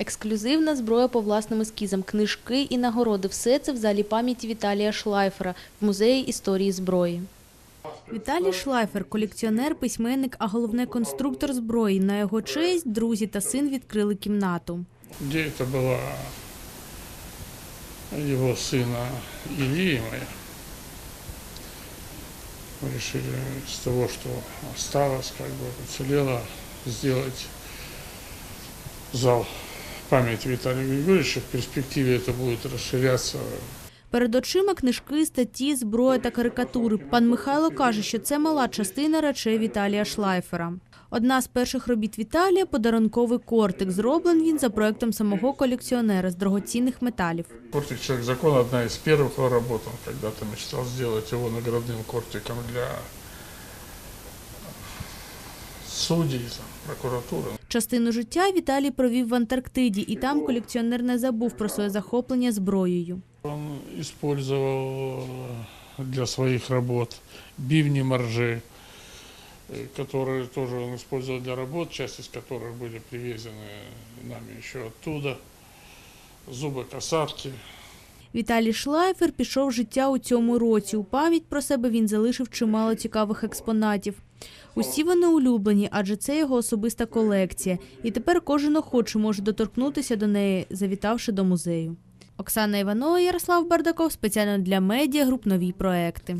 Ексклюзивна зброя по власним ескізам, книжки і нагороди – все це в залі пам'яті Віталія Шлайфера в Музеї історії зброї. Віталій Шлайфер – колекціонер, письменник, а головне – конструктор зброї. На його честь друзі та син відкрили кімнату. где это была его сына Ильи и моя. Мы решили с того, что осталось, как бы уцелело, сделать зал памяти Виталия Григорьевича. В перспективе это будет расширяться Перед очима книжки, статті, зброя та карикатури. Пан Михайло каже, що це мала частина речей Віталія Шлайфера. Одна з перших робіт Віталія – подарунковий кортик. Зроблений він за проектом самого колекціонера з дорогоцінних металів. Кортик «Человек закона» одна из первых его работ. Он когда-то мечтал сделать его наградным кортиком для судей, там, прокуратуры. Частину життя Віталій провів в Антарктиді, і там колекціонер не забув про своє захоплення зброєю. Он использовал для своих работ бивни моржи, э, которые тоже он использовал для работ, часть из которых были привезены нами еще оттуда. Зубы касатки. Віталій Шлайфер пішов життя у цьому році. У пам'ять про себе він залишив чимало цікавих експонатів. Усі вони улюблені, адже це його особиста колекція. І тепер кожен охочий може доторкнутися до неї, завітавши до музею. Оксана Іванова, Ярослав Бардаков спеціально для медіагруп нові проекти.